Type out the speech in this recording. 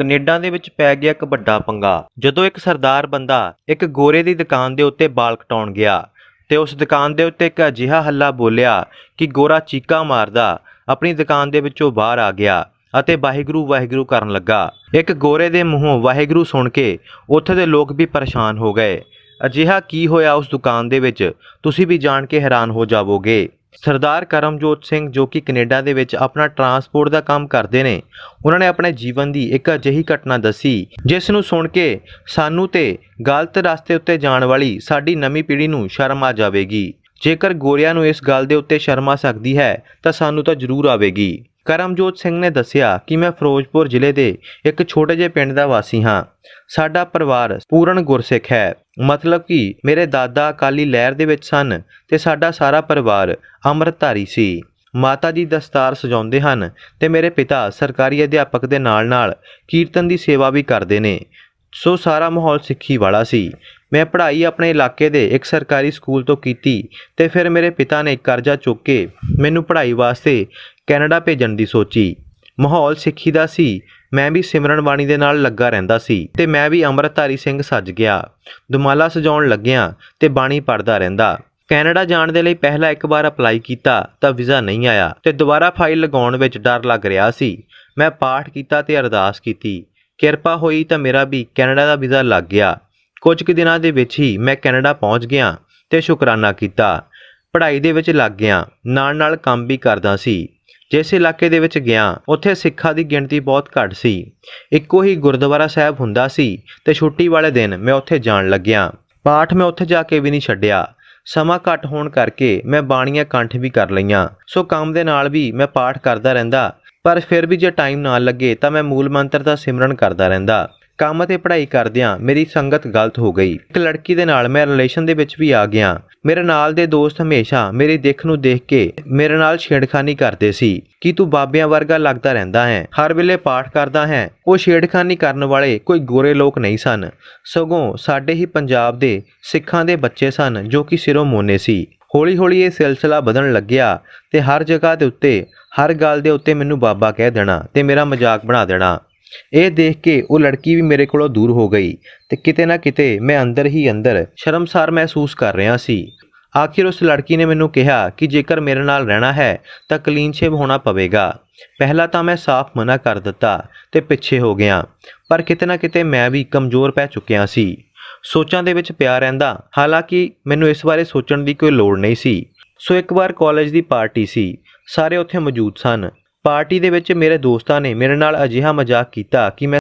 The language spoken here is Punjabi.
ਕੈਨੇਡਾ ਦੇ ਵਿੱਚ ਪੈ ਗਿਆ ਇੱਕ ਵੱਡਾ ਪੰਗਾ। ਜਦੋਂ ਇੱਕ ਸਰਦਾਰ ਬੰਦਾ ਇੱਕ ਗੋਰੇ ਦੀ ਦੁਕਾਨ ਦੇ ਉੱਤੇ ਬਾਲ ਕਟਾਉਣ ਗਿਆ ਤੇ ਉਸ ਦੁਕਾਨ ਦੇ ਉੱਤੇ ਇੱਕ ਅਜਿਹਾ ਹੱਲਾ ਬੋਲਿਆ ਕਿ ਗੋਰਾ ਚੀਕਾ ਮਾਰਦਾ, ਆਪਣੀ ਦੁਕਾਨ ਦੇ ਵਿੱਚੋਂ ਬਾਹਰ ਆ ਗਿਆ ਅਤੇ ਵਾਹਿਗੁਰੂ ਵਾਹਿਗੁਰੂ ਕਰਨ ਲੱਗਾ। ਇੱਕ ਗੋਰੇ ਦੇ ਮੂੰਹੋਂ ਵਾਹਿਗੁਰੂ ਸੁਣ ਕੇ ਉੱਥੇ ਦੇ ਲੋਕ ਵੀ ਪਰੇਸ਼ਾਨ ਹੋ ਗਏ। ਅਜਿਹਾ ਕੀ ਹੋਇਆ ਉਸ ਦੁਕਾਨ ਦੇ ਵਿੱਚ? ਤੁਸੀਂ ਵੀ ਜਾਣ ਕੇ ਹੈਰਾਨ ਹੋ ਜਾਵੋਗੇ। ਸਰਦਾਰ ਕਰਮਜੋਤ ਸਿੰਘ ਜੋ ਕਿ ਕੈਨੇਡਾ ਦੇ ਵਿੱਚ ਆਪਣਾ ਟਰਾਂਸਪੋਰਟ ਦਾ ਕੰਮ ਕਰਦੇ ਨੇ, ਉਹਨਾਂ ਨੇ ਆਪਣੇ ਜੀਵਨ ਦੀ ਇੱਕ ਅਜਿਹੀ ਘਟਨਾ ਦੱਸੀ, ਜਿਸ ਨੂੰ ਸੁਣ ਕੇ ਸਾਨੂੰ ਤੇ ਗਲਤ ਰਸਤੇ ਉੱਤੇ ਜਾਣ ਵਾਲੀ ਸਾਡੀ ਨਵੀਂ ਪੀੜ੍ਹੀ ਨੂੰ ਸ਼ਰਮ ਆ ਜਾਵੇਗੀ। ਜੇਕਰ ਗੋਰਿਆਂ ਨੂੰ ਇਸ ਗੱਲ ਦੇ ਉੱਤੇ ਸ਼ਰਮ ਆ ਸਕਦੀ ਹੈ, ਤਾਂ ਸਾਨੂੰ ਤਾਂ ਜ਼ਰੂਰ ਆਵੇਗੀ। ਕਰਮਜੋਤ ਸਿੰਘ ਨੇ ਦੱਸਿਆ ਕਿ ਮੈਂ ਫਿਰੋਜ਼ਪੁਰ ਜ਼ਿਲ੍ਹੇ ਦੇ ਇੱਕ ਛੋਟੇ ਜਿਹੇ ਪਿੰਡ ਦਾ ਵਾਸੀ ਹਾਂ। ਸਾਡਾ ਪਰਿਵਾਰ ਪੂਰਨ ਗੁਰਸਿੱਖ ਹੈ। ਮਤਲਬ ਕਿ ਮੇਰੇ ਦਾਦਾ ਅਕਾਲੀ ਲਹਿਰ ਦੇ ਵਿੱਚ ਸਨ ਤੇ ਸਾਡਾ ਸਾਰਾ ਪਰਿਵਾਰ ਅੰਮ੍ਰਿਤਧਾਰੀ ਸੀ। ਮਾਤਾ ਜੀ ਦਸਤਾਰ ਸਜਾਉਂਦੇ ਹਨ ਤੇ ਮੇਰੇ ਪਿਤਾ ਸਰਕਾਰੀ ਅਧਿਆਪਕ ਦੇ ਨਾਲ-ਨਾਲ ਕੀਰਤਨ ਦੀ ਸੇਵਾ ਵੀ ਕਰਦੇ ਨੇ। ਸੋ ਸਾਰਾ ਮਾਹੌਲ ਸਿੱਖੀ ਵਾਲਾ ਸੀ। ਮੈਂ ਪੜ੍ਹਾਈ ਆਪਣੇ ਇਲਾਕੇ ਦੇ ਇੱਕ ਸਰਕਾਰੀ ਸਕੂਲ ਤੋਂ ਕੀਤੀ ਤੇ ਫਿਰ ਮੇਰੇ ਪਿਤਾ ਨੇ ਕਰਜ਼ਾ ਚੁੱਕ ਕੇ ਮੈਨੂੰ ਪੜ੍ਹਾਈ ਵਾਸਤੇ ਕੈਨੇਡਾ ਭੇਜਣ ਦੀ ਸੋਚੀ। ਮਾਹੌਲ ਸਿੱਖੀ ਦਾ ਸੀ, ਮੈਂ ਵੀ ਸਿਮਰਨ ਬਾਣੀ ਦੇ ਨਾਲ ਲੱਗਾ ਰਹਿੰਦਾ ਸੀ ਤੇ ਮੈਂ ਵੀ ਅੰਮ੍ਰਿਤਧਾਰੀ ਸਿੰਘ ਸੱਜ ਗਿਆ। ਦੁਮਾਲਾ ਸਜਾਉਣ ਲੱਗਿਆ ਤੇ ਬਾਣੀ ਪੜ੍ਹਦਾ ਰਹਿੰਦਾ। ਕੈਨੇਡਾ ਜਾਣ ਦੇ ਲਈ ਪਹਿਲਾਂ ਇੱਕ ਵਾਰ ਅਪਲਾਈ ਕੀਤਾ ਤਾਂ ਵੀਜ਼ਾ ਨਹੀਂ ਆਇਆ ਤੇ ਦੁਬਾਰਾ ਫਾਈਲ ਲਗਾਉਣ ਵਿੱਚ ਡਰ ਲੱਗ ਰਿਹਾ ਸੀ। ਮੈਂ ਪਾਠ ਕੀਤਾ ਤੇ ਅਰਦਾਸ ਕੀਤੀ। ਕਿਰਪਾ ਹੋਈ ਤਾਂ ਮੇਰਾ ਵੀ ਕੈਨੇਡਾ ਦਾ ਵੀਜ਼ਾ ਲੱਗ ਗਿਆ। ਕੁਝ ਕੁ ਦਿਨਾਂ ਦੇ ਵਿੱਚ ਹੀ ਮੈਂ ਕੈਨੇਡਾ ਪਹੁੰਚ ਗਿਆ ਤੇ ਸ਼ੁਕਰਾਨਾ ਕੀਤਾ। ਪੜ੍ਹਾਈ ਦੇ ਵਿੱਚ ਲੱਗ ਗਿਆ। ਨਾਲ ਨਾਲ ਕੰਮ ਵੀ ਕਰਦਾ ਸੀ। ਜਿਸ ਇਲਾਕੇ ਦੇ ਵਿੱਚ ਗਿਆ, ਉੱਥੇ ਸਿੱਖਾਂ ਦੀ ਗਿਣਤੀ ਬਹੁਤ ਘੱਟ ਸੀ। ਇੱਕੋ ਹੀ ਗੁਰਦੁਆਰਾ ਸਾਹਿਬ ਹੁੰਦਾ ਸੀ ਤੇ ਛੁੱਟੀ ਵਾਲੇ ਦਿਨ ਮੈਂ ਉੱਥੇ ਜਾਣ ਲੱਗਿਆ। ਪਾਠ ਮੈਂ ਉੱਥੇ ਜਾ ਕੇ ਵੀ ਨਹੀਂ ਛੱਡਿਆ। ਸਮਾਂ ਘੱਟ ਹੋਣ ਕਰਕੇ ਮੈਂ ਬਾਣੀਆਂ ਕੰਠ ਵੀ ਕਰ ਲਈਆਂ। ਸੋ ਕੰਮ ਦੇ ਨਾਲ ਵੀ ਮੈਂ ਪਾਠ ਕਰਦਾ ਰਹਿੰਦਾ। ਪਰ ਫਿਰ ਵੀ ਜੇ ਟਾਈਮ ਨਾ ਲੱਗੇ ਤਾਂ ਮੈਂ ਮੂਲ ਮੰਤਰ ਦਾ ਸਿਮਰਨ ਕਰਦਾ ਰਹਿੰਦਾ। ਕੰਮ ਅਤੇ ਪੜ੍ਹਾਈ ਕਰਦਿਆਂ ਮੇਰੀ ਸੰਗਤ ਗਲਤ ਹੋ ਗਈ। ਇੱਕ ਲੜਕੀ ਦੇ ਨਾਲ ਮੈਂ ਰਿਲੇਸ਼ਨ ਦੇ ਵਿੱਚ ਵੀ ਆ ਗਿਆ। ਮੇਰੇ ਨਾਲ ਦੇ ਦੋਸਤ ਹਮੇਸ਼ਾ ਮੇਰੀ ਦਿੱਖ ਨੂੰ ਦੇਖ ਕੇ ਮੇਰੇ ਨਾਲ ਛੇੜਖਾਨੀ ਕਰਦੇ ਸੀ। ਕਿ ਤੂੰ ਬਾਬਿਆਂ ਵਰਗਾ ਲੱਗਦਾ ਰਹਿੰਦਾ ਹੈ? ਹਰ ਵੇਲੇ ਪਾਠ ਕਰਦਾ ਹੈ। ਉਹ ਛੇੜਖਾਨੀ ਕਰਨ ਵਾਲੇ ਕੋਈ ਗੋਰੇ ਲੋਕ ਨਹੀਂ ਸਨ। ਸਗੋਂ ਸਾਡੇ ਹੀ ਪੰਜਾਬ ਦੇ ਸਿੱਖਾਂ ਦੇ ਬੱਚੇ ਸਨ ਜੋ ਕਿ ਸਿਰੋਂ ਮੋਨੇ ਸੀ। ਹੌਲੀ ਹੌਲੀ ਇਹ ਸਿਲਸਿਲਾ ਵਧਣ ਲੱਗਿਆ ਤੇ ਹਰ ਜਗ੍ਹਾ ਦੇ ਉੱਤੇ, ਹਰ ਗੱਲ ਦੇ ਉੱਤੇ ਮੈਨੂੰ ਬਾਬਾ ਕਹਿ ਦੇਣਾ ਤੇ ਮੇਰਾ ਮਜ਼ਾਕ ਬਣਾ ਦੇਣਾ। ਇਹ ਦੇਖ ਕੇ ਉਹ ਲੜਕੀ ਵੀ ਮੇਰੇ ਕੋਲੋਂ ਦੂਰ ਹੋ ਗਈ ਤੇ ਕਿਤੇ ਨਾ ਕਿਤੇ ਮੈਂ ਅੰਦਰ ਹੀ ਅੰਦਰ ਸ਼ਰਮਸਾਰ ਮਹਿਸੂਸ ਕਰ ਰਿਹਾ ਸੀ। ਆਖਿਰ ਉਸ ਲੜਕੀ ਨੇ ਮੈਨੂੰ ਕਿਹਾ ਕਿ ਜੇਕਰ ਮੇਰੇ ਨਾਲ ਰਹਿਣਾ ਹੈ ਤਾਂ ਕਲੀਨ ਸ਼ੇਵ ਹੋਣਾ ਪਵੇਗਾ। ਪਹਿਲਾਂ ਤਾਂ ਮੈਂ ਸਾਫ਼ ਮਨਾ ਕਰ ਦਿੱਤਾ ਤੇ ਪਿੱਛੇ ਹੋ ਗਿਆ, ਪਰ ਕਿਤੇ ਨਾ ਕਿਤੇ ਮੈਂ ਵੀ ਕਮਜ਼ੋਰ ਪੈ ਚੁੱਕਿਆ ਸੀ। ਸੋਚਾਂ ਦੇ ਵਿੱਚ ਪਿਆ ਰਹਿੰਦਾ, ਹਾਲਾਂਕਿ ਮੈਨੂੰ ਇਸ ਬਾਰੇ ਸੋਚਣ ਦੀ ਕੋਈ ਲੋੜ ਨਹੀਂ ਸੀ। ਸੋ ਇੱਕ ਵਾਰ ਕਾਲਜ ਦੀ ਪਾਰਟੀ ਸੀ, ਸਾਰੇ ਉੱਥੇ ਮੌਜੂਦ ਸਨ। ਪਾਰਟੀ ਦੇ ਵਿੱਚ ਮੇਰੇ ਦੋਸਤਾਂ ਨੇ ਮੇਰੇ ਨਾਲ ਅਜਿਹਾ ਮਜ਼ਾਕ ਕੀਤਾ ਕਿ ਮੈਂ